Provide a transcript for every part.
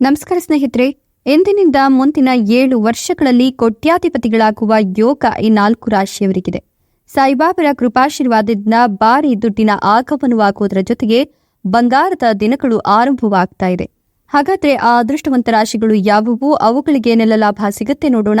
ನಮಸ್ಕಾರ ಸ್ನೇಹಿತರೆ, ಎಂದಿನಿಂದ ಮುಂದಿನ ಏಳು ವರ್ಷಗಳಲ್ಲಿ ಕೋಟ್ಯಾಧಿಪತಿಗಳಾಗುವ ಯೋಗ ಈ ನಾಲ್ಕು ರಾಶಿಯವರಿಗಿದೆ. ಸಾಯಿಬಾಬರ ಕೃಪಾಶೀರ್ವಾದದಿಂದ ಭಾರಿ ದುಡ್ಡಿನ ಆಗಮನವಾಗುವುದರ ಜೊತೆಗೆ ಬಂಗಾರದ ದಿನಗಳು ಆರಂಭವಾಗ್ತಾ ಇದೆ. ಹಾಗಾದ್ರೆ ಆ ಅದೃಷ್ಟವಂತ ರಾಶಿಗಳು ಯಾವುವು? ಅವುಗಳಿಗೆ ಏನೆಲ್ಲ ಲಾಭ ಸಿಗುತ್ತೆ ನೋಡೋಣ.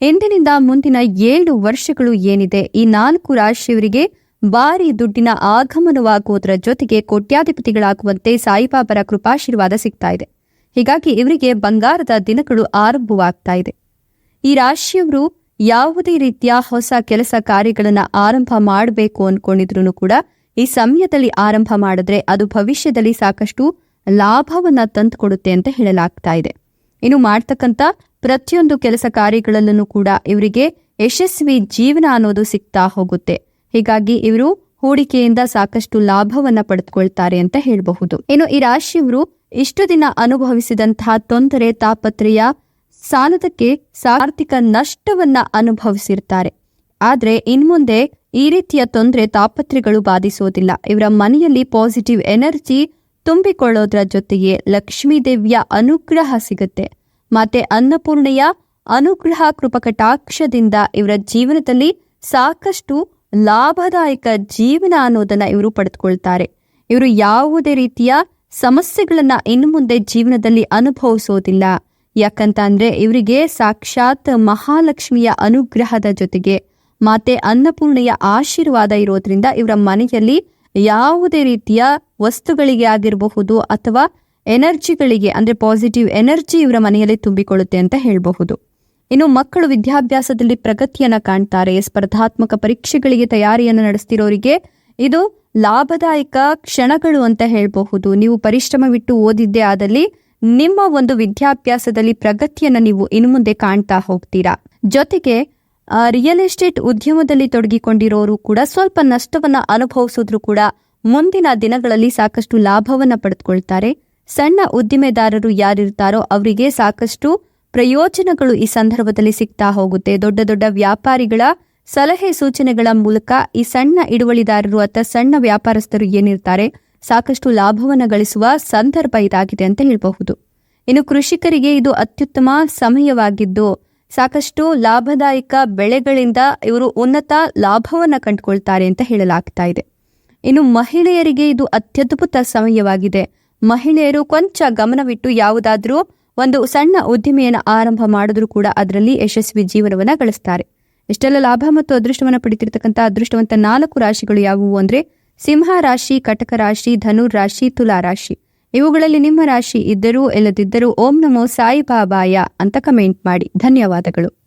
ಎಂದಿನಿಂದ ಮುಂದಿನ ಏಳು ವರ್ಷಗಳು ಏನಿದೆ, ಈ ನಾಲ್ಕು ರಾಶಿಯವರಿಗೆ ಭಾರಿ ದುಡ್ಡಿನ ಆಗಮನವಾಗುವುದರ ಜೊತೆಗೆ ಕೋಟ್ಯಾಧಿಪತಿಗಳಾಗುವಂತೆ ಸಾಯಿಬಾಬರ ಕೃಪಾಶೀರ್ವಾದ ಸಿಗ್ತಾ ಇದೆ. ಹೀಗಾಗಿ ಇವರಿಗೆ ಬಂಗಾರದ ದಿನಗಳು ಆರಂಭವಾಗ್ತಾ ಇದೆ. ಈ ರಾಶಿಯವರು ಯಾವುದೇ ರೀತಿಯ ಹೊಸ ಕೆಲಸ ಕಾರ್ಯಗಳನ್ನು ಆರಂಭ ಮಾಡಬೇಕು ಅನ್ಕೊಂಡಿದ್ರು ಕೂಡ ಈ ಸಮಯದಲ್ಲಿ ಆರಂಭ ಮಾಡಿದ್ರೆ ಅದು ಭವಿಷ್ಯದಲ್ಲಿ ಸಾಕಷ್ಟು ಲಾಭವನ್ನ ತಂದುಕೊಡುತ್ತೆ ಅಂತ ಹೇಳಲಾಗ್ತಾ ಇದೆ. ಇನ್ನು ಮಾಡ್ತಕ್ಕಂಥ ಪ್ರತಿಯೊಂದು ಕೆಲಸ ಕಾರ್ಯಗಳಲ್ಲೂ ಕೂಡ ಇವರಿಗೆ ಯಶಸ್ವಿ ಜೀವನ ಅನ್ನೋದು ಸಿಗ್ತಾ ಹೋಗುತ್ತೆ. ಹೀಗಾಗಿ ಇವರು ಹೂಡಿಕೆಯಿಂದ ಸಾಕಷ್ಟು ಲಾಭವನ್ನ ಪಡೆದುಕೊಳ್ತಾರೆ ಅಂತ ಹೇಳಬಹುದು. ಇನ್ನು ಈ ರಾಶಿಯವರು ಇಷ್ಟು ದಿನ ಅನುಭವಿಸಿದಂತಹ ತೊಂದರೆ, ತಾಪತ್ರೆಯ, ಸಾಲದಕ್ಕೆ ಆರ್ಥಿಕ ನಷ್ಟವನ್ನ ಅನುಭವಿಸಿರ್ತಾರೆ. ಆದ್ರೆ ಇನ್ಮುಂದೆ ಈ ರೀತಿಯ ತೊಂದರೆ ತಾಪತ್ರೆಗಳು ಬಾಧಿಸೋದಿಲ್ಲ. ಇವರ ಮನೆಯಲ್ಲಿ ಪಾಸಿಟಿವ್ ಎನರ್ಜಿ ತುಂಬಿಕೊಳ್ಳೋದ್ರ ಜೊತೆಗೆ ಲಕ್ಷ್ಮೀ ದೇವಿಯ ಅನುಗ್ರಹ ಸಿಗುತ್ತೆ. ಮತ್ತೆ ಅನ್ನಪೂರ್ಣೆಯ ಅನುಗ್ರಹ ಕೃಪಕಟಾಕ್ಷದಿಂದ ಇವರ ಜೀವನದಲ್ಲಿ ಸಾಕಷ್ಟು ಲಾಭದಾಯಕ ಜೀವನ ಅನ್ನೋದನ್ನ ಇವರು ಪಡೆದುಕೊಳ್ತಾರೆ. ಇವರು ಯಾವುದೇ ರೀತಿಯ ಸಮಸ್ಯೆಗಳನ್ನ ಇನ್ನು ಮುಂದೆ ಜೀವನದಲ್ಲಿ ಅನುಭವಿಸೋದಿಲ್ಲ. ಯಾಕಂತ ಅಂದ್ರೆ ಇವರಿಗೆ ಸಾಕ್ಷಾತ್ ಮಹಾಲಕ್ಷ್ಮಿಯ ಅನುಗ್ರಹದ ಜೊತೆಗೆ ಮಾತೆ ಅನ್ನಪೂರ್ಣೆಯ ಆಶೀರ್ವಾದ ಇರೋದ್ರಿಂದ ಇವರ ಮನೆಯಲ್ಲಿ ಯಾವುದೇ ರೀತಿಯ ವಸ್ತುಗಳಿಗೆ ಆಗಿರಬಹುದು ಅಥವಾ ಎನರ್ಜಿಗಳಿಗೆ, ಅಂದ್ರೆ ಪಾಸಿಟಿವ್ ಎನರ್ಜಿ ಇವರ ಮನೆಯಲ್ಲಿ ತುಂಬಿಕೊಳ್ಳುತ್ತೆ ಅಂತ ಹೇಳಬಹುದು. ಇನ್ನು ಮಕ್ಕಳು ವಿದ್ಯಾಭ್ಯಾಸದಲ್ಲಿ ಪ್ರಗತಿಯನ್ನ ಕಾಣ್ತಾರೆ. ಸ್ಪರ್ಧಾತ್ಮಕ ಪರೀಕ್ಷೆಗಳಿಗೆ ತಯಾರಿಯನ್ನು ನಡೆಸ್ತಿರೋರಿಗೆ ಇದು ಲಾಭದಾಯಕ ಕ್ಷಣಗಳು ಅಂತ ಹೇಳಬಹುದು. ನೀವು ಪರಿಶ್ರಮವಿಟ್ಟು ಓದಿದ್ದೇ ಆದಲ್ಲಿ ನಿಮ್ಮ ಒಂದು ವಿದ್ಯಾಭ್ಯಾಸದಲ್ಲಿ ಪ್ರಗತಿಯನ್ನ ನೀವು ಇನ್ನು ಮುಂದೆ ಕಾಣ್ತಾ ಹೋಗ್ತೀರಾ. ಜೊತೆಗೆ ರಿಯಲ್ ಎಸ್ಟೇಟ್ ಉದ್ಯಮದಲ್ಲಿ ತೊಡಗಿಕೊಂಡಿರೋರು ಕೂಡ ಸ್ವಲ್ಪ ನಷ್ಟವನ್ನ ಅನುಭವಿಸಿದ್ರು ಕೂಡ ಮುಂದಿನ ದಿನಗಳಲ್ಲಿ ಸಾಕಷ್ಟು ಲಾಭವನ್ನ ಪಡೆದುಕೊಳ್ತಾರೆ ಸಣ್ಣ ಉದ್ದಿಮೆದಾರರು ಯಾರಿರ್ತಾರೋ ಅವರಿಗೆ ಸಾಕಷ್ಟು ಪ್ರಯೋಜನಗಳು ಈ ಸಂದರ್ಭದಲ್ಲಿ ಸಿಗ್ತಾ ಹೋಗುತ್ತೆ. ದೊಡ್ಡ ದೊಡ್ಡ ವ್ಯಾಪಾರಿಗಳ ಸಲಹೆ ಸೂಚನೆಗಳ ಮೂಲಕ ಈ ಸಣ್ಣ ಹಿಡುವಳಿದಾರರು ಅಥವಾ ಸಣ್ಣ ವ್ಯಾಪಾರಸ್ಥರು ಏನಿರ್ತಾರೆ, ಸಾಕಷ್ಟು ಲಾಭವನ್ನು ಗಳಿಸುವ ಸಂದರ್ಭ ಇದಾಗಿದೆ ಅಂತ ಹೇಳಬಹುದು. ಇನ್ನು ಕೃಷಿಕರಿಗೆ ಇದು ಅತ್ಯುತ್ತಮ ಸಮಯವಾಗಿದ್ದು, ಸಾಕಷ್ಟು ಲಾಭದಾಯಕ ಬೆಳೆಗಳಿಂದ ಇವರು ಉನ್ನತ ಲಾಭವನ್ನು ಕಂಡುಕೊಳ್ತಾರೆ ಅಂತ ಹೇಳಲಾಗ್ತಾ ಇದೆ. ಇನ್ನು ಮಹಿಳೆಯರಿಗೆ ಇದು ಅತ್ಯದ್ಭುತ ಸಮಯವಾಗಿದೆ. ಮಹಿಳೆಯರು ಕೊಂಚ ಗಮನವಿಟ್ಟು ಯಾವುದಾದ್ರೂ ಒಂದು ಸಣ್ಣ ಉದ್ದಿಮೆಯನ್ನು ಆರಂಭ ಮಾಡಿದ್ರೂ ಕೂಡ ಅದರಲ್ಲಿ ಯಶಸ್ವಿ ಜೀವನವನ್ನ ಗಳಿಸ್ತಾರೆ. ಇಷ್ಟೆಲ್ಲ ಲಾಭ ಮತ್ತು ಅದೃಷ್ಟವನ್ನ ಪಡಿತಿರ್ತಕ್ಕಂಥ ಅದೃಷ್ಟವಂತ ನಾಲ್ಕು ರಾಶಿಗಳು ಯಾವುವು ಅಂದ್ರೆ ಸಿಂಹ ರಾಶಿ, ಕಟಕ ರಾಶಿ ಧನುರ್ ರಾಶಿ, ತುಲಾ ರಾಶಿ. ಇವುಗಳಲ್ಲಿ ನಿಮ್ಮ ರಾಶಿ ಇದ್ದರೂ ಇಲ್ಲದಿದ್ದರೂ ಓಂ ನಮೋ ಸಾಯಿಬಾಬಾಯ ಅಂತ ಕಮೆಂಟ್ ಮಾಡಿ. ಧನ್ಯವಾದಗಳು.